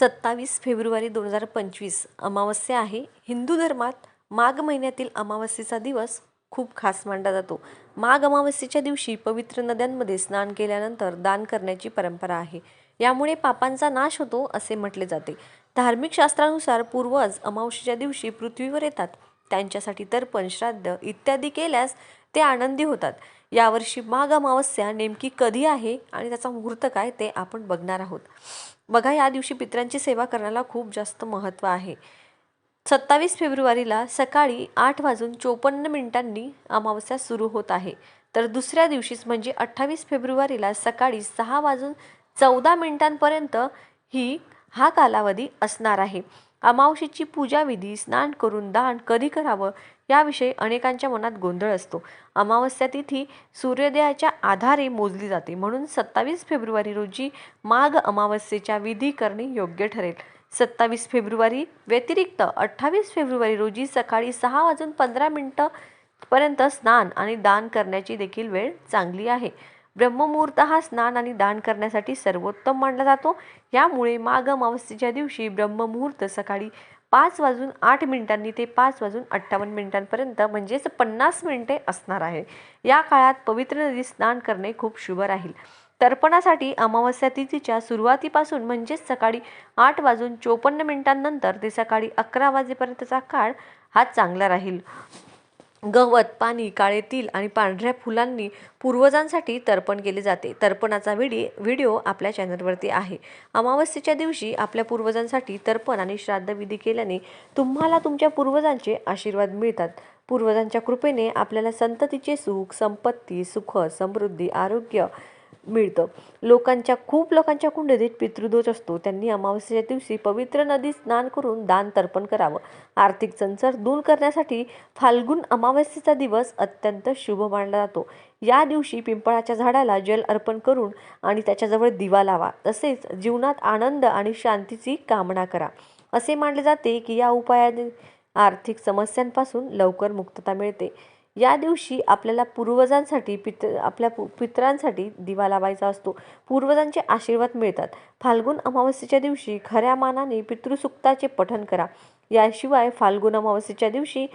सत्तावीस फेब्रुवारी दोन हजार पंचवीस अमावस्या आहे. हिंदू धर्मात माघ महिन्यातील अमावस्येचा दिवस खूप खास मानला जातो. माघ अमावस्येच्या दिवशी पवित्र नद्यांमध्ये स्नान केल्यानंतर दान करण्याची परंपरा आहे. यामुळे पापांचा नाश होतो असे म्हटले जाते. धार्मिक शास्त्रानुसार पूर्वज अमावस्येच्या दिवशी पृथ्वीवर येतात. त्यांच्यासाठी तर्पण श्राद्ध इत्यादी केल्यास ते आनंदी होतात. यावर्षी माघ अमावस्या नेमकी कधी आहे आणि त्याचा मुहूर्त काय ते आपण बघणार आहोत. बघा या दिवशी पित्रांची सेवा करण्याला खूप जास्त महत्त्व आहे. सत्तावीस फेब्रुवारीला सकाळी आठ वाजून चोपन्न मिनिटांनी अमावस्या सुरू होत आहे. तर दुसऱ्या दिवशीच म्हणजे अठ्ठावीस फेब्रुवारीला सकाळी सहा वाजून चौदा मिनिटांपर्यंत ही हा कालावधी असणार आहे. अमावस्येची पूजाविधी स्नान करून दान कधी करावं याविषयी अनेकांच्या मनात गोंधळ असतो. अमावस्या तिथी सूर्योदयाच्या आधारे मोजली जाते. म्हणून सत्तावीस फेब्रुवारी रोजी माघ अमावस्येच्या विधी करणे योग्य ठरेल. सत्तावीस फेब्रुवारी व्यतिरिक्त अठ्ठावीस फेब्रुवारी रोजी सकाळी सहा वाजून पंधरा मिनटं पर्यंत स्नान आणि दान करण्याची देखील वेळ चांगली आहे. ब्रह्ममुहूर्त हा स्नान आणि दान करण्यासाठी सर्वोत्तम मानला जातो. यामुळे माघ अमावस्येच्या दिवशी ब्रह्ममुहूर्त सकाळी पाच वाजून आठ मिनिटांनी ते पाच वाजून अठ्ठावन्न मिनिटांपर्यंत म्हणजेच पन्नास मिनिटे असणार आहे. या काळात पवित्र नदीत स्नान करणे खूप शुभ राहील. तर्पणासाठी अमावस्या तिथीच्या सुरुवातीपासून म्हणजेच सकाळी आठ वाजून चोपन्न मिनिटांनंतर ते सकाळी अकरा वाजेपर्यंतचा काळ हा चांगला राहील. गवत पाणी काळे तिल आणि पांढऱ्या फुलांनी पूर्वजांसाठी तर्पण केले जाते. तर्पणाचा व्हिडी व्हिडिओ आपल्या चॅनलवरती आहे. अमावस्येच्या दिवशी आपल्या पूर्वजांसाठी तर्पण आणि श्राद्धविधी केल्याने तुम्हाला तुमच्या पूर्वजांचे आशीर्वाद मिळतात. पूर्वजांच्या कृपेने आपल्याला संततीचे सुख संपत्ती सुख समृद्धी आरोग्य मिळतं. लोकांच्या खूप लोकांच्या कुंडलीत पितृदोष असतो. त्यांनी अमावस्येच्या दिवशी पवित्र नदीत स्नान करून दान तर्पण करावं. आर्थिक चंचर दूर करण्यासाठी फाल्गुन अमावस्येचा दिवस अत्यंत शुभ मानला जातो. या दिवशी पिंपळाच्या झाडाला जल अर्पण करून आणि त्याच्याजवळ दिवा लावा. तसेच जीवनात आनंद आणि शांतीची कामना करा. असे मानले जाते की या उपायाने आर्थिक समस्यांपासून लवकर मुक्तता मिळते. या दिवशी आपल्याला पूर्वजांसाठी पित आपल्या पु पितरांसाठी दिवा लावायचा असतो. पूर्वजांचे आशीर्वाद मिळतात. फाल्गुन अमावस्येच्या दिवशी खऱ्या मानाने पितृसुक्ताचे पठण करा. याशिवाय फाल्गुन अमावस्येच्या दिवशी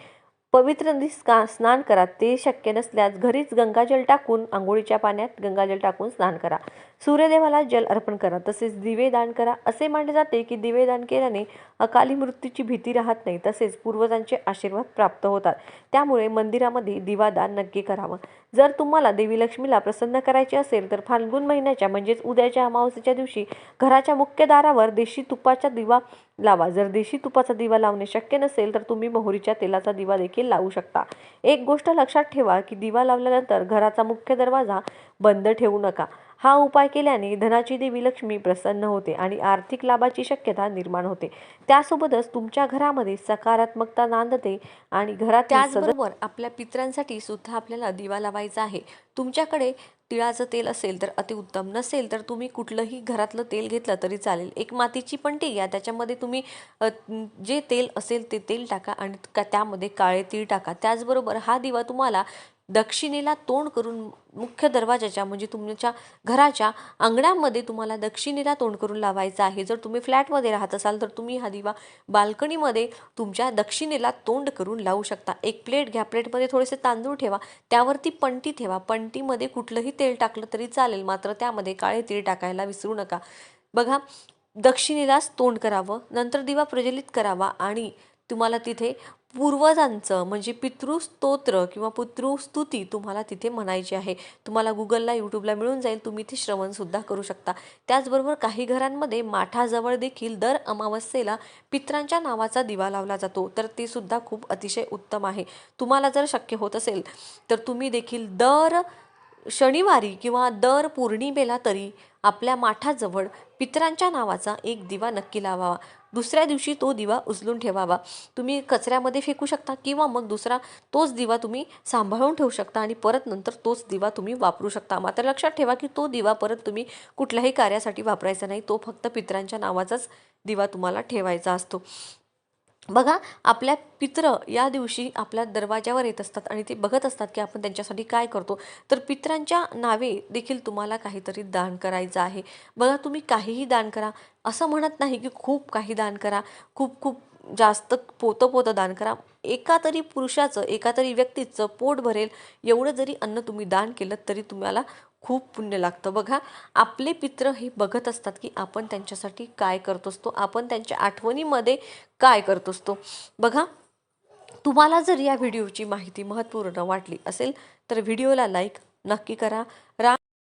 पवित्र नदी स्का स्नान करा. ते शक्य नसल्यास घरीच गंगाजल टाकून आंघोळीच्या पाण्यात गंगाजल टाकून स्नान करा. सूर्यदेवाला जल अर्पण करा तसेच दिवे दान करा. असे मानले जाते की दिवे दान केल्याने अकाली मृत्यूची भीती राहत नाही तसेच पूर्वजांचे आशीर्वाद प्राप्त होतात. त्यामुळे मंदिरामध्ये दिवादान नक्की करावं. जर तुम्हाला देवी लक्ष्मीला प्रसन्न करायचे असेल तर फाल्गुन महिन्याच्या म्हणजेच उद्याच्या अमावस्येच्या दिवशी घराच्या मुख्य दारावर देशी तुपाचा दिवा लावा. जर देशी तुपाचा दिवा लावणे शक्य नसेल तर तुम्ही मोहरीच्या तेलाचा दिवा देखील लावू शकता. एक गोष्ट लक्षात ठेवा की दिवा लावल्यानंतर घराचा मुख्य दरवाजा बंद ठेवू नका. हा उपाय केल्याने धनाची देवी लक्ष्मी प्रसन्न होते आणि आर्थिक लाभाची शक्यता निर्माण होते. त्यासोबतच तुमच्या घरामध्ये सकारात्मकता नांदते आणि घरात त्याचबरोबर आपल्या पित्रांसाठी सुद्धा आपल्याला दिवा लावायचा आहे. तुमच्याकडे तिळाचं तेल असेल तर अतिउत्तम नसेल तर तुम्ही कुठलंही घरातलं तेल घेतलं तरी चालेल. एक मातीची पणटी घ्या त्याच्यामध्ये तुम्ही जे तेल असेल ते तेल टाका आणि त्यामध्ये काळे तीळ टाका. त्याचबरोबर हा दिवा तुम्हाला दक्षिणेला तोंड करून मुख्य दरवाजाच्या म्हणजे तुमच्या घराच्या अंगणामध्ये तुम्हाला दक्षिणेला तोंड करून लावायचा आहे. जर तुम्ही फ्लॅटमध्ये राहत असाल तर तुम्ही हा दिवा बाल्कनीमध्ये तुमच्या दक्षिणेला तोंड करून लावू शकता. एक प्लेट घ्या प्लेटमध्ये थोडेसे तांदूळ ठेवा त्यावरती पणटी ठेवा. पंटीमध्ये कुठलंही तेल टाकलं तरी चालेल मात्र त्यामध्ये काळे तीळ टाकायला विसरू नका. बघा दक्षिणेलाच तोंड करावं नंतर दिवा प्रज्वलित करावा आणि तुम्हाला तिथे पूर्वजांचं म्हणजे पितृस्तोत्र किंवा पितृस्तुती तुम्हाला तिथे म्हणायची आहे. तुम्हाला गुगलला यूट्यूबला मिळून जाईल. तुम्ही ते श्रवणसुद्धा करू शकता. त्याचबरोबर काही घरांमध्ये माठाजवळ देखील दर अमावस्येला पित्रांच्या नावाचा दिवा लावला जातो. तर ते सुद्धा खूप अतिशय उत्तम आहे. तुम्हाला जर शक्य होत असेल तर तुम्ही देखील दर शनिवारी किंवा दर पौर्णिमेला तरी आपल्या माठाजवळ पितरांच्या नावाचा एक दिवा नक्की लावावा. दुसऱ्या दिवशी तो दिवा उचलून ठेवावा. तुम्ही कचऱ्यामध्ये फेकू शकता किंवा मग दुसरा तोच दिवा तुम्ही सांभाळून ठेवू शकता आणि परत नंतर तोच दिवा तुम्ही वापरू शकता. मात्र लक्षात ठेवा की तो दिवा परत तुम्ही कुठल्याही कार्यासाठी वापरायचा नाही. तो फक्त पितरांच्या नावाचाच दिवा तुम्हाला ठेवायचा असतो. बघा आपल्या पित्र या दिवशी आपल्या दरवाजावर येत असतात आणि ते बघत असतात की आपण त्यांच्यासाठी काय करतो. तर पित्रांच्या नावे देखील तुम्हाला काहीतरी दान करायचं आहे. बघा तुम्ही काहीही दान करा. असं म्हणत नाही की खूप काही दान करा. खूप खूप जास्त पोतं पोतं दान करा. एका तरी पुरुषाचं एका तरी व्यक्तीचं पोट भरेल. एवढं जरी अन्न तुम्ही दान केलं तरी तुम्हाला खूप पुण्य लागतं. बघा आपले पित्र हे बघत असतात की आपण त्यांच्यासाठी काय करत असतो आपण त्यांच्या आठवणीमध्ये काय करत असतो. बघा तुम्हाला जर या व्हिडिओची माहिती महत्त्वपूर्ण वाटली असेल तर व्हिडिओला लाईक नक्की करा.